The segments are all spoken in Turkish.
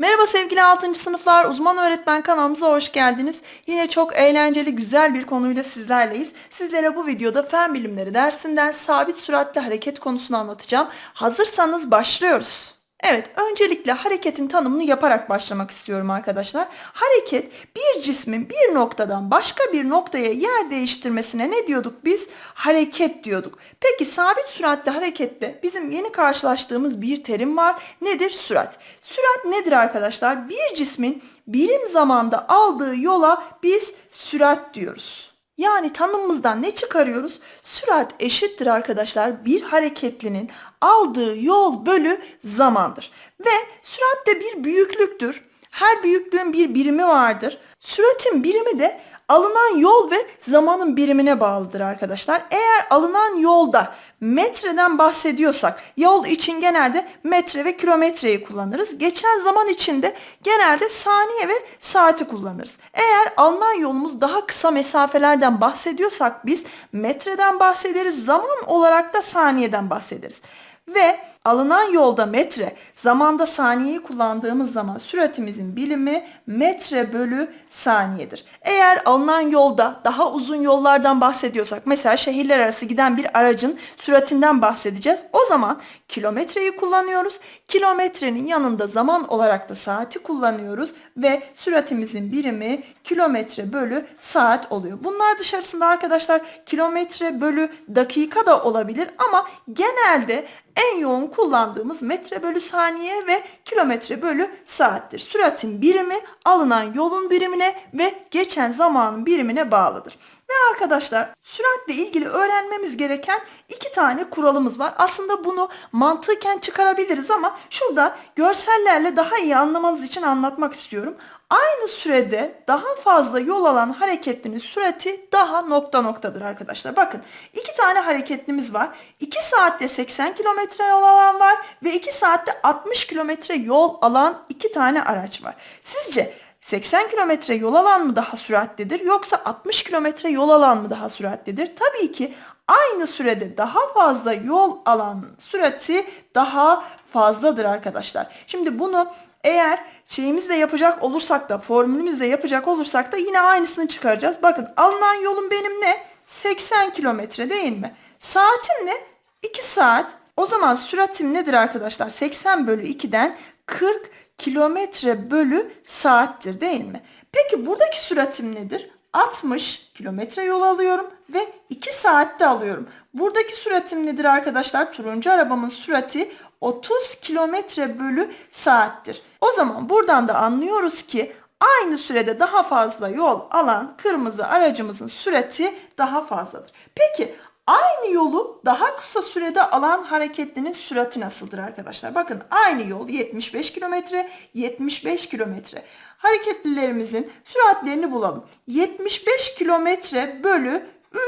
Merhaba sevgili 6. sınıflar, uzman öğretmen kanalımıza hoş geldiniz. Yine çok eğlenceli, güzel bir konuyla sizlerleyiz. Sizlere bu videoda fen bilimleri dersinden sabit süratli hareket konusunu anlatacağım. Hazırsanız başlıyoruz. Evet, öncelikle hareketin tanımını yaparak başlamak istiyorum arkadaşlar. Hareket bir cismin bir noktadan başka bir noktaya yer değiştirmesine ne diyorduk biz? Hareket diyorduk. Peki sabit süratli harekette bizim yeni karşılaştığımız bir terim var. Nedir? Sürat. Sürat nedir arkadaşlar? Bir cismin birim zamanda aldığı yola biz sürat diyoruz. Yani tanımımızdan ne çıkarıyoruz? Sürat eşittir arkadaşlar bir hareketlinin aldığı yol bölü zamandır. Ve sürat de bir büyüklüktür. Her büyüklüğün bir birimi vardır. Süratin birimi de alınan yol ve zamanın birimine bağlıdır arkadaşlar. Eğer alınan yolda metreden bahsediyorsak yol için genelde metre ve kilometreyi kullanırız. Geçen zaman için de genelde saniye ve saati kullanırız. Eğer alınan yolumuz daha kısa mesafelerden bahsediyorsak biz metreden bahsederiz. Zaman olarak da saniyeden bahsederiz. Ve alınan yolda metre, zamanda saniyeyi kullandığımız zaman süratimizin bilimi metre bölü saniyedir. Eğer alınan yolda daha uzun yollardan bahsediyorsak, mesela şehirler arası giden bir aracın süratinden bahsedeceğiz. O zaman kilometreyi kullanıyoruz. Kilometrenin yanında zaman olarak da saati kullanıyoruz ve süratimizin birimi kilometre bölü saat oluyor. Bunlar dışarısında arkadaşlar kilometre bölü dakika da olabilir ama genelde en yoğun kullandığımız metre bölü saniye ve kilometre bölü saattir. Süratin birimi alınan yolun birimine ve geçen zamanın birimine bağlıdır. Ve arkadaşlar süratle ilgili öğrenmemiz gereken iki tane kuralımız var. Aslında bunu mantıken çıkarabiliriz ama şurada görsellerle daha iyi anlamanız için anlatmak istiyorum. Aynı sürede daha fazla yol alan hareketlinin sürati daha nokta noktadır arkadaşlar. Bakın iki tane hareketlimiz var. 2 saatte 80 kilometre yol alan var ve 2 saatte 60 kilometre yol alan iki tane araç var. Sizce 80 kilometre yol alan mı daha süratlidir yoksa 60 kilometre yol alan mı daha süratlidir? Tabii ki aynı sürede daha fazla yol alan sürati daha fazladır arkadaşlar. Şimdi bunu eğer şeyimizle yapacak olursak da formülümüzle yapacak olursak da yine aynısını çıkaracağız. Bakın alınan yolum benim ne? 80 kilometre değil mi? Saatim ne? 2 saat. O zaman süratim nedir arkadaşlar? 80 bölü 2'den 40 kilometre bölü saattir değil mi? Peki buradaki süratim nedir? 60 kilometre yol alıyorum ve 2 saatte alıyorum. Buradaki süratim nedir arkadaşlar? Turuncu arabamın sürati 30 kilometre bölü saattir. O zaman buradan da anlıyoruz ki aynı sürede daha fazla yol alan kırmızı aracımızın sürati daha fazladır. Peki aynı yolu daha kısa sürede alan hareketlinin sürati nasıldır arkadaşlar? Bakın aynı yol 75 kilometre, 75 kilometre. Hareketlilerimizin süratlerini bulalım. 75 kilometre bölü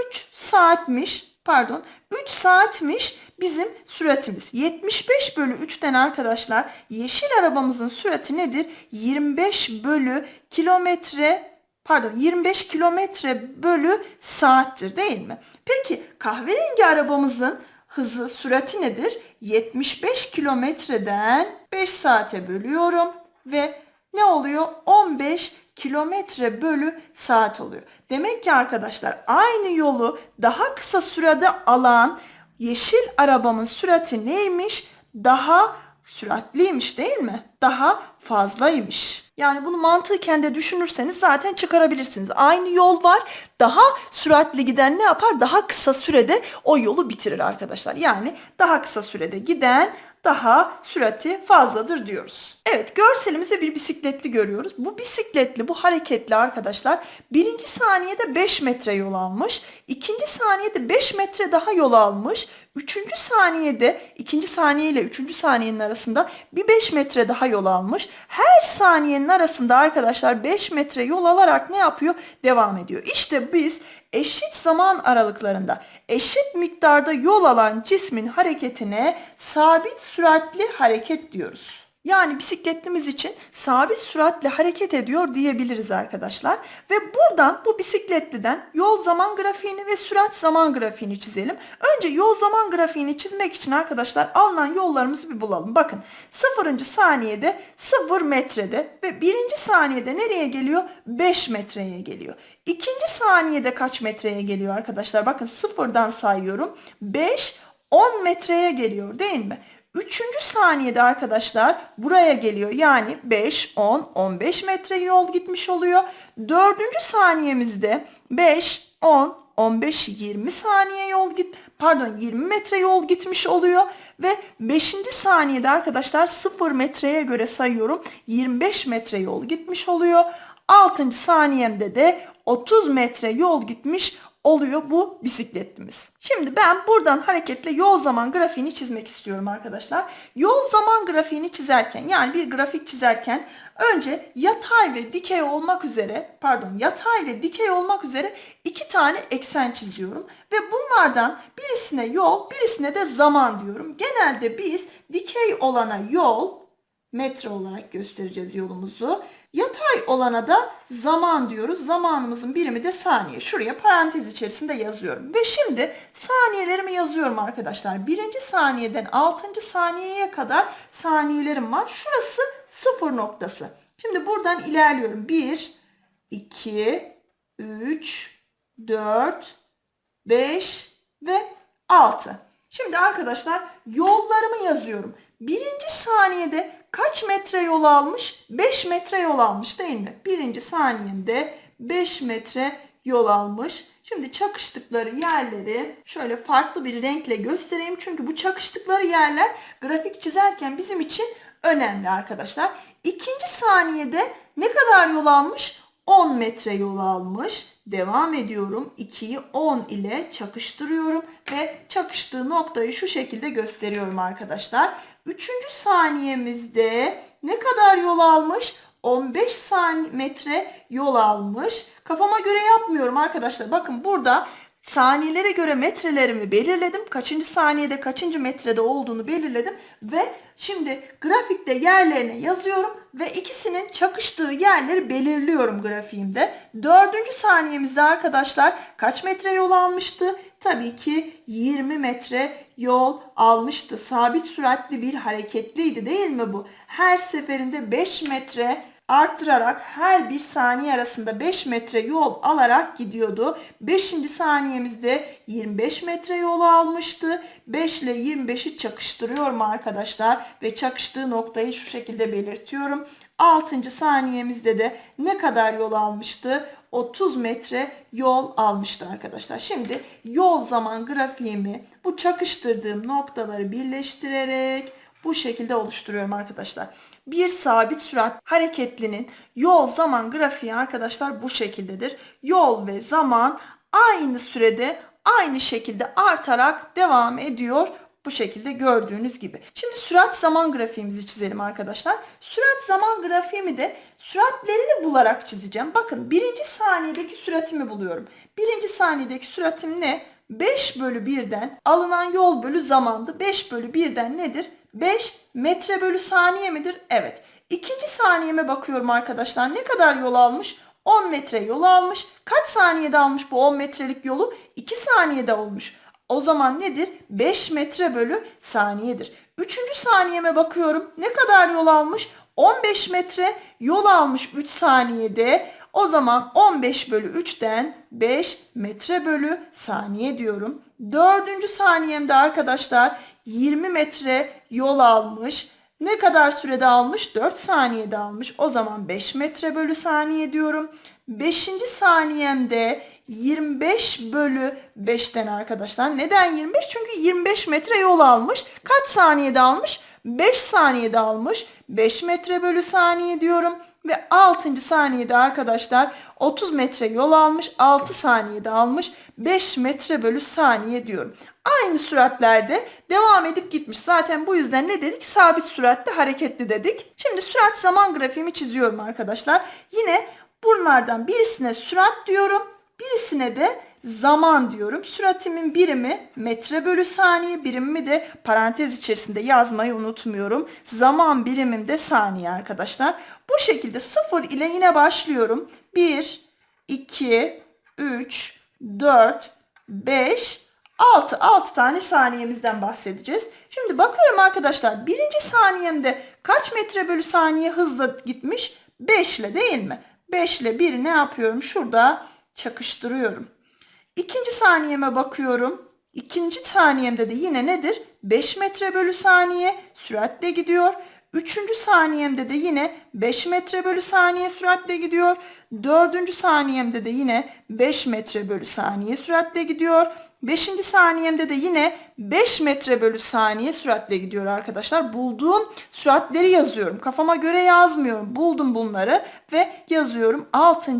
3 saatmiş pardon 3 saatmiş bizim süratimiz. 75 bölü 3'ten arkadaşlar yeşil arabamızın sürati nedir? 25 bölü kilometre pardon 25 kilometre bölü saattir değil mi? Peki kahverengi arabamızın hızı sürati nedir? 75 kilometreden 5 saate bölüyorum ve ne oluyor? 15 kilometre bölü saat oluyor. Demek ki arkadaşlar aynı yolu daha kısa sürede alan yeşil arabamın sürati neymiş? Daha süratliymiş değil mi? Daha fazlaymış. Yani bunu mantıken de düşünürseniz zaten çıkarabilirsiniz. Aynı yol var. Daha süratli giden ne yapar? Daha kısa sürede o yolu bitirir arkadaşlar. Yani daha kısa sürede giden daha sürati fazladır diyoruz. Evet görselimizde bir bisikletli görüyoruz. Bu bisikletli, bu hareketli arkadaşlar birinci saniyede 5 metre yol almış. ikinci saniyede 5 metre daha yol almış. Üçüncü saniyede, ikinci saniye ile üçüncü saniyenin arasında bir 5 metre daha yol almış. Her saniyenin arasında arkadaşlar 5 metre yol alarak ne yapıyor? Devam ediyor. İşte biz eşit zaman aralıklarında eşit miktarda yol alan cismin hareketine sabit süratli hareket diyoruz. Yani bisikletimiz için sabit süratle hareket ediyor diyebiliriz arkadaşlar. Ve buradan bu bisikletliden yol zaman grafiğini ve sürat zaman grafiğini çizelim. Önce yol zaman grafiğini çizmek için arkadaşlar alınan yollarımızı bir bulalım. Bakın 0. saniyede 0 metrede ve 1. saniyede nereye geliyor? 5 metreye geliyor. İkinci saniyede kaç metreye geliyor arkadaşlar? Bakın sıfırdan sayıyorum. 5, 10 metreye geliyor değil mi? Üçüncü saniyede arkadaşlar buraya geliyor. Yani 5, 10, 15 metre yol gitmiş oluyor. Dördüncü saniyemizde 5, 10, 15, 20 saniye yol git pardon 20 metre yol gitmiş oluyor ve 5. saniyede arkadaşlar 0 metreye göre sayıyorum 25 metre yol gitmiş oluyor. 6. saniyemde de 30 metre yol gitmiş oluyor bu bisikletimiz. Şimdi ben buradan hareketle yol zaman grafiğini çizmek istiyorum arkadaşlar. Yol zaman grafiğini çizerken yani bir grafik çizerken önce yatay ve dikey olmak üzere pardon yatay ve dikey olmak üzere iki tane eksen çiziyorum. Ve bunlardan birisine yol birisine de zaman diyorum. Genelde biz dikey olana yol metre olarak göstereceğiz yolumuzu. Yatay olana da zaman diyoruz. Zamanımızın birimi de saniye. Şuraya parantez içerisinde yazıyorum. Ve şimdi saniyelerimi yazıyorum arkadaşlar. Birinci saniyeden altıncı saniyeye kadar saniyelerim var. Şurası sıfır noktası. Şimdi buradan ilerliyorum. 1, 2, 3, 4, 5 ve 6. Şimdi arkadaşlar yollarımı yazıyorum. Birinci saniyede kaç metre yol almış? 5 metre yol almış değil mi? Birinci saniyede 5 metre yol almış. Şimdi çakıştıkları yerleri şöyle farklı bir renkle göstereyim. Çünkü bu çakıştıkları yerler grafik çizerken bizim için önemli arkadaşlar. İkinci saniyede ne kadar yol almış? 10 metre yol almış. Devam ediyorum. 2'yi 10 ile çakıştırıyorum ve çakıştığı noktayı şu şekilde gösteriyorum arkadaşlar. Üçüncü saniyemizde ne kadar yol almış? 15 metre yol almış. Kafama göre yapmıyorum arkadaşlar. Bakın burada saniyelere göre metrelerimi belirledim. Kaçıncı saniyede kaçıncı metrede olduğunu belirledim. Ve şimdi grafikte yerlerine yazıyorum. Ve ikisinin çakıştığı yerleri belirliyorum grafiğimde. Dördüncü saniyemizde arkadaşlar kaç metre yol almıştı? Tabii ki 20 metre yol almıştı. Sabit süratli bir hareketliydi değil mi bu? Her seferinde 5 metre arttırarak her bir saniye arasında 5 metre yol alarak gidiyordu. 5. saniyemizde 25 metre yol almıştı. 5 ile 25'i çakıştırıyorum arkadaşlar ve çakıştığı noktayı şu şekilde belirtiyorum. 6. saniyemizde de ne kadar yol almıştı? 30 metre yol almıştı arkadaşlar. Şimdi yol zaman grafiğimi bu çakıştırdığım noktaları birleştirerek bu şekilde oluşturuyorum arkadaşlar. Bir sabit sürat hareketlinin yol zaman grafiği arkadaşlar bu şekildedir. Yol ve zaman aynı sürede aynı şekilde artarak devam ediyor. Bu şekilde gördüğünüz gibi. Şimdi sürat zaman grafiğimizi çizelim arkadaşlar. Sürat zaman grafiğimi de süratlerini bularak çizeceğim. Bakın birinci saniyedeki süratimi buluyorum. Birinci saniyedeki süratim ne? 5 bölü 1'den alınan yol bölü zamandı. 5 bölü 1'den nedir? 5 metre bölü saniye midir? Evet. İkinci saniyeme bakıyorum arkadaşlar. Ne kadar yol almış? 10 metre yol almış. Kaç saniyede almış bu 10 metrelik yolu? 2 saniyede olmuş. O zaman nedir? 5 metre bölü saniyedir. Üçüncü saniyeme bakıyorum. Ne kadar yol almış? 15 metre yol almış 3 saniyede. O zaman 15 bölü 3'ten 5 metre bölü saniye diyorum. Dördüncü saniyemde arkadaşlar 20 metre yol almış. Ne kadar sürede almış? 4 saniyede almış. O zaman 5 metre bölü saniye diyorum. 5. saniyemde 25 bölü 5'ten arkadaşlar. Neden 25? Çünkü 25 metre yol almış. Kaç saniyede almış? 5 saniyede almış. 5 metre bölü saniye diyorum. Ve 6. saniyede arkadaşlar 30 metre yol almış. 6 saniyede almış. 5 metre bölü saniye diyorum. Aynı süratlerde devam edip gitmiş. Zaten bu yüzden ne dedik? Sabit süratle hareketli dedik. Şimdi sürat zaman grafiğimi çiziyorum arkadaşlar. Yine bunlardan birisine sürat diyorum. Birisine de zaman diyorum. Süratimin birimi metre bölü saniye birimimi de parantez içerisinde yazmayı unutmuyorum. Zaman birimim de saniye arkadaşlar. Bu şekilde sıfır ile yine başlıyorum. 1, 2, 3, 4, 5, 6. 6 tane saniyemizden bahsedeceğiz. Şimdi bakıyorum arkadaşlar. Birinci saniyemde kaç metre bölü saniye hızla gitmiş? 5 ile değil mi? 5 ile 1'i ne yapıyorum? Şurada çakıştırıyorum. İkinci saniyeme bakıyorum. İkinci saniyemde de yine nedir? 5 metre bölü saniye süratle gidiyor. Üçüncü saniyemde de yine 5 metre bölü saniye süratle gidiyor. Dördüncü saniyemde de yine 5 metre bölü saniye süratle gidiyor. Beşinci saniyemde de yine 5 metre bölü saniye süratle gidiyor arkadaşlar. Bulduğum süratleri yazıyorum. Kafama göre yazmıyorum. Buldum bunları ve yazıyorum. 6.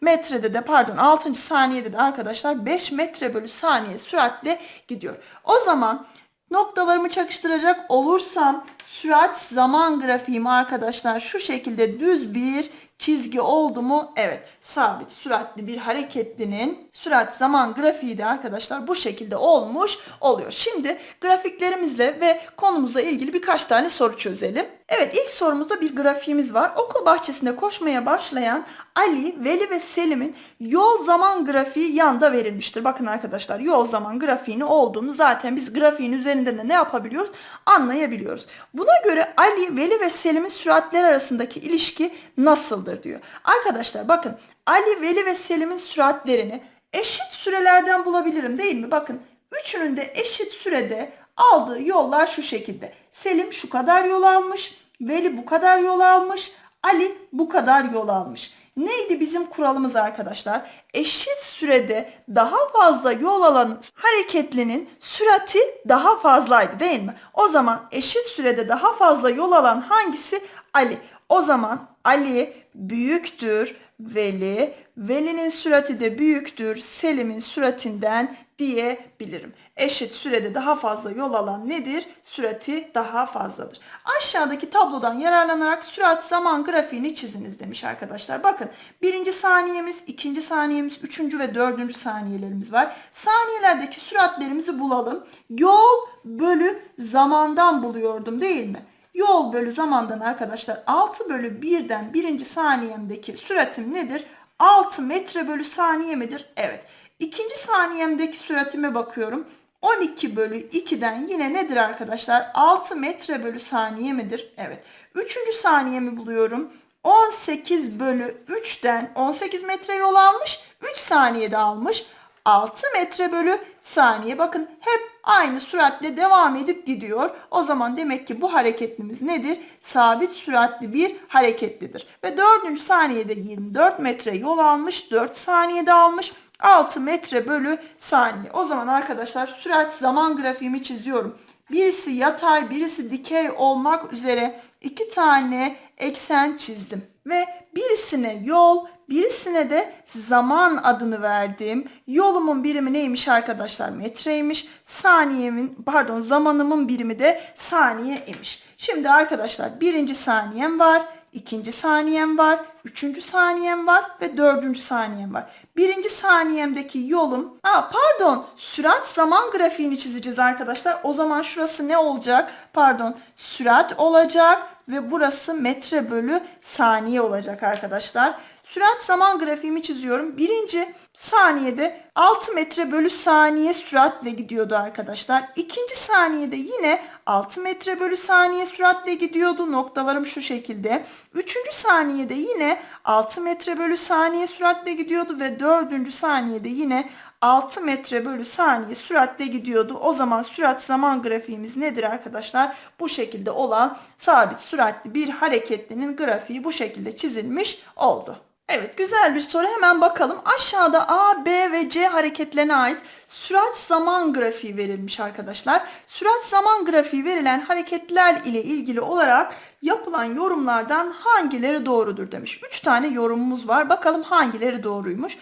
metrede de pardon 6. saniyede de arkadaşlar 5 metre bölü saniye süratle gidiyor. O zaman noktalarımı çakıştıracak olursam sürat zaman grafiğim arkadaşlar şu şekilde düz bir çizgi oldu mu? Evet. Sabit süratli bir hareketlinin sürat zaman grafiği de arkadaşlar bu şekilde olmuş oluyor. Şimdi grafiklerimizle ve konumuzla ilgili birkaç tane soru çözelim. Evet ilk sorumuzda bir grafiğimiz var. Okul bahçesinde koşmaya başlayan Ali, Veli ve Selim'in yol zaman grafiği yanda verilmiştir. Bakın arkadaşlar yol zaman grafiğini olduğunu zaten biz grafiğin üzerinde de ne yapabiliyoruz? Anlayabiliyoruz. Buna göre Ali, Veli ve Selim'in süratleri arasındaki ilişki nasıldır diyor. Arkadaşlar bakın Ali, Veli ve Selim'in süratlerini eşit sürelerden bulabilirim değil mi? Bakın üçünün de eşit sürede aldığı yollar şu şekilde. Selim şu kadar yol almış, Veli bu kadar yol almış, Ali bu kadar yol almış. Neydi bizim kuralımız arkadaşlar? Eşit sürede daha fazla yol alan hareketlinin sürati daha fazlaydı değil mi? O zaman eşit sürede daha fazla yol alan hangisi? Ali. O zaman Ali büyüktür Veli. Veli'nin sürati de büyüktür Selim'in süratinden diyebilirim. Eşit sürede daha fazla yol alan nedir? Sürati daha fazladır. Aşağıdaki tablodan yararlanarak sürat zaman grafiğini çiziniz demiş arkadaşlar. Bakın birinci saniyemiz, ikinci saniyemiz, üçüncü ve dördüncü saniyelerimiz var. Saniyelerdeki süratlerimizi bulalım. Yol bölü zamandan buluyordum değil mi? Yol bölü zamandan arkadaşlar 6 bölü 1'den birinci saniyemdeki süratim nedir? 6 metre bölü saniye midir? Evet. İkinci saniyemdeki süratime bakıyorum. 12 bölü 2'den yine nedir arkadaşlar? 6 metre bölü saniye midir? Evet. Üçüncü saniyemi buluyorum. 18 bölü 3'ten 18 metre yol almış. 3 saniyede almış. 6 metre bölü saniye. Bakın hep aynı süratle devam edip gidiyor. O zaman demek ki bu hareketlimiz nedir? Sabit süratli bir hareketlidir. Ve 4. saniyede 24 metre yol almış. 4 saniyede almış. 6 metre bölü saniye. O zaman arkadaşlar sürat zaman grafiğimi çiziyorum. Birisi yatay, birisi dikey olmak üzere iki tane eksen çizdim. Ve birisine yol, birisine de zaman adını verdim. Yolumun birimi neymiş arkadaşlar? Metreymiş. Saniyemin, pardon zamanımın birimi de saniye imiş. Şimdi arkadaşlar birinci saniyem var. ikinci saniyem var, üçüncü saniyem var ve dördüncü saniyem var. Birinci saniyemdeki yolum, aa pardon sürat zaman grafiğini çizeceğiz arkadaşlar. O zaman şurası ne olacak? Pardon sürat olacak ve burası metre bölü saniye olacak arkadaşlar. Sürat zaman grafiğimi çiziyorum. Birinci saniyede 6 metre bölü saniye süratle gidiyordu arkadaşlar. İkinci saniyede yine 6 metre bölü saniye süratle gidiyordu. Noktalarım şu şekilde. Üçüncü saniyede yine 6 metre bölü saniye süratle gidiyordu ve dördüncü saniyede yine 6 metre bölü saniye süratle gidiyordu. O zaman sürat zaman grafiğimiz nedir arkadaşlar? Bu şekilde olan sabit süratli bir hareketlinin grafiği bu şekilde çizilmiş oldu. Evet güzel bir soru hemen bakalım. Aşağıda A, B ve C hareketlerine ait sürat zaman grafiği verilmiş arkadaşlar. Sürat zaman grafiği verilen hareketler ile ilgili olarak yapılan yorumlardan hangileri doğrudur demiş. 3 tane yorumumuz var. Bakalım hangileri doğruymuş.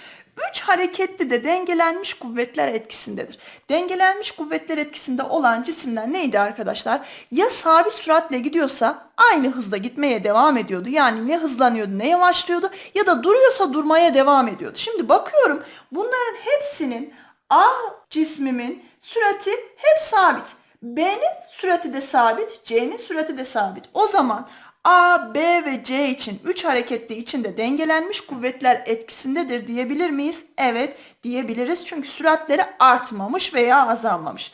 Üç hareketli de dengelenmiş kuvvetler etkisindedir. Dengelenmiş kuvvetler etkisinde olan cisimler neydi arkadaşlar? Ya sabit süratle gidiyorsa aynı hızda gitmeye devam ediyordu. Yani ne hızlanıyordu ne yavaşlıyordu ya da duruyorsa durmaya devam ediyordu. Şimdi bakıyorum bunların hepsinin A cismimin sürati hep sabit. B'nin sürati de sabit, C'nin sürati de sabit. O zaman A, B ve C için 3 hareketli içinde dengelenmiş kuvvetler etkisindedir diyebilir miyiz? Evet diyebiliriz çünkü süratleri artmamış veya azalmamış.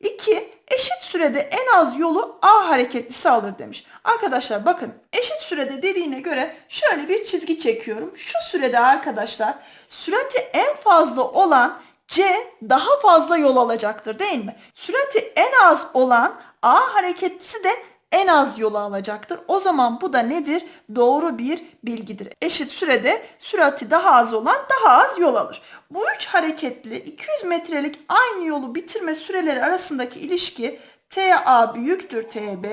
2. Eşit sürede en az yolu A hareketlisi alır demiş. Arkadaşlar bakın eşit sürede dediğine göre şöyle bir çizgi çekiyorum. Şu sürede arkadaşlar sürati en fazla olan C daha fazla yol alacaktır değil mi? Sürati en az olan A hareketlisi de en az yolu alacaktır. O zaman bu da nedir? Doğru bir bilgidir. Eşit sürede sürati daha az olan daha az yol alır. Bu üç hareketli 200 metrelik aynı yolu bitirme süreleri arasındaki ilişki TA büyüktür TB,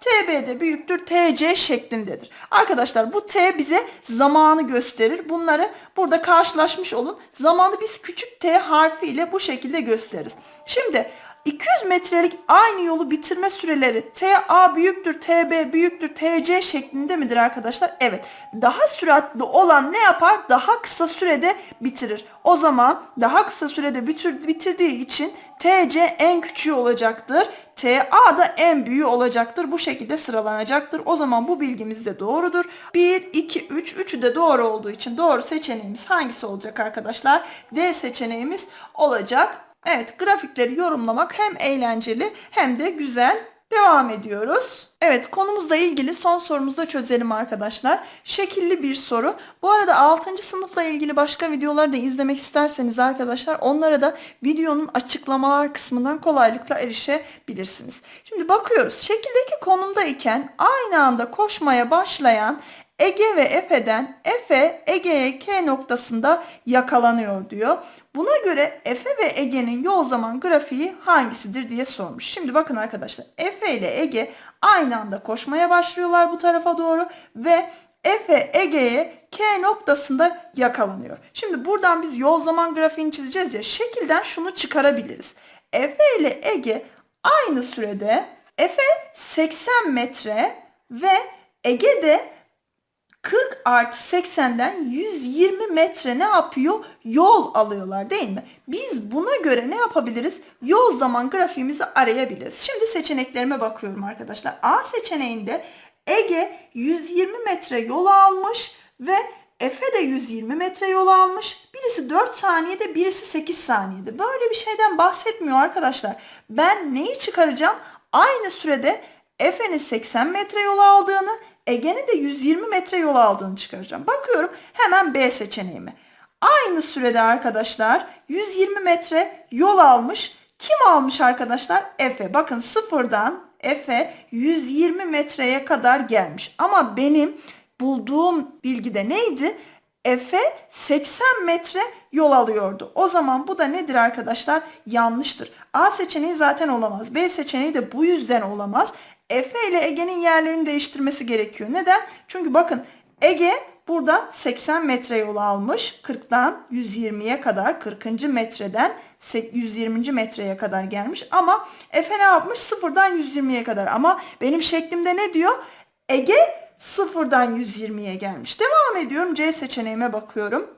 TB de büyüktür TC şeklindedir. Arkadaşlar bu T bize zamanı gösterir. Bunları burada karşılaşmış olun. Zamanı biz küçük T harfiyle bu şekilde gösteririz. Şimdi 200 metrelik aynı yolu bitirme süreleri TA büyüktür, TB büyüktür, TC şeklinde midir arkadaşlar? Evet. Daha süratli olan ne yapar? Daha kısa sürede bitirir. O zaman daha kısa sürede bitir, bitirdiği için TC en küçüğü olacaktır. TA da en büyüğü olacaktır. Bu şekilde sıralanacaktır. O zaman bu bilgimiz de doğrudur. 1, 2, 3. Üçü de doğru olduğu için doğru seçeneğimiz hangisi olacak arkadaşlar? D seçeneğimiz olacak. Evet grafikleri yorumlamak hem eğlenceli hem de güzel. Devam ediyoruz. Evet konumuzla ilgili son sorumuzu da çözelim arkadaşlar. Şekilli bir soru. Bu arada 6. sınıfla ilgili başka videoları da izlemek isterseniz arkadaşlar onlara da videonun açıklamalar kısmından kolaylıkla erişebilirsiniz. Şimdi bakıyoruz. Şekildeki konumdayken aynı anda koşmaya başlayan Ege ve Efe'den Efe Ege'ye K noktasında yakalanıyor diyor. Buna göre Efe ve Ege'nin yol zaman grafiği hangisidir diye sormuş. Şimdi bakın arkadaşlar Efe ile Ege aynı anda koşmaya başlıyorlar bu tarafa doğru ve Efe Ege'ye K noktasında yakalanıyor. Şimdi buradan biz yol zaman grafiğini çizeceğiz ya şekilden şunu çıkarabiliriz. Efe ile Ege aynı sürede Efe 80 metre ve Ege de 40 artı 80'den 120 metre ne yapıyor? Yol alıyorlar değil mi? Biz buna göre ne yapabiliriz? Yol zaman grafiğimizi arayabiliriz. Şimdi seçeneklerime bakıyorum arkadaşlar. A seçeneğinde Ege 120 metre yol almış ve Efe de 120 metre yol almış. Birisi 4 saniyede, birisi 8 saniyede. Böyle bir şeyden bahsetmiyor arkadaşlar. Ben neyi çıkaracağım? Aynı sürede Efe'nin 80 metre yol aldığını, Ege'nin de 120 metre yol aldığını çıkaracağım. Bakıyorum hemen B seçeneğime. Aynı sürede arkadaşlar 120 metre yol almış. Kim almış arkadaşlar? Efe. Bakın sıfırdan Efe 120 metreye kadar gelmiş. Ama benim bulduğum bilgide neydi? Efe 80 metre yol alıyordu. O zaman bu da nedir arkadaşlar? Yanlıştır. A seçeneği zaten olamaz. B seçeneği de bu yüzden olamaz. Efe ile Ege'nin yerlerini değiştirmesi gerekiyor. Neden? Çünkü bakın Ege burada 80 metre yol almış. 40'dan 120'ye kadar 40. metreden 120. metreye kadar gelmiş. Ama Efe ne yapmış? Sıfırdan 120'ye kadar. Ama benim şeklimde ne diyor? Ege sıfırdan 120'ye gelmiş. Devam ediyorum. C seçeneğime bakıyorum.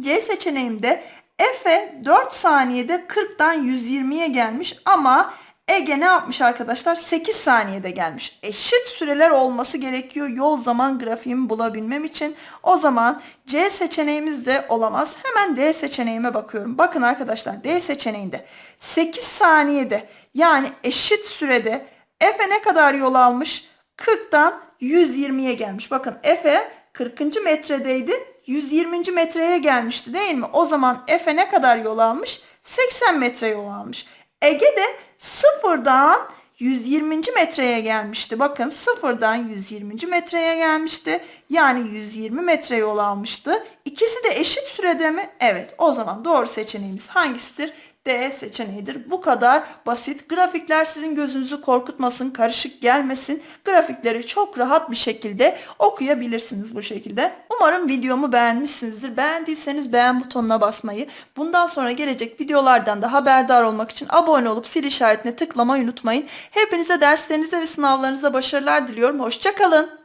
C seçeneğimde Efe 4 saniyede 40'dan 120'ye gelmiş ama Ege ne yapmış arkadaşlar? 8 saniyede gelmiş. Eşit süreler olması gerekiyor yol zaman grafiğimi bulabilmem için. O zaman C seçeneğimiz de olamaz. Hemen D seçeneğime bakıyorum. Bakın arkadaşlar D seçeneğinde 8 saniyede yani eşit sürede Efe ne kadar yol almış? 40'tan 120'ye gelmiş. Bakın Efe 40. metredeydi. 120. metreye gelmişti değil mi? O zaman Efe ne kadar yol almış? 80 metre yol almış. Ege de sıfırdan 120. metreye gelmişti. Bakın sıfırdan 120. metreye gelmişti. Yani 120 metre yol almıştı. İkisi de eşit sürede mi? Evet. O zaman doğru seçeneğimiz hangisidir? D seçeneğidir. Bu kadar basit. Grafikler sizin gözünüzü korkutmasın, karışık gelmesin. Grafikleri çok rahat bir şekilde okuyabilirsiniz bu şekilde. Umarım videomu beğenmişsinizdir. Beğendiyseniz beğen butonuna basmayı, bundan sonra gelecek videolardan da haberdar olmak için abone olup sil işaretine tıklamayı unutmayın. Hepinize derslerinizde ve sınavlarınızda başarılar diliyorum. Hoşçakalın.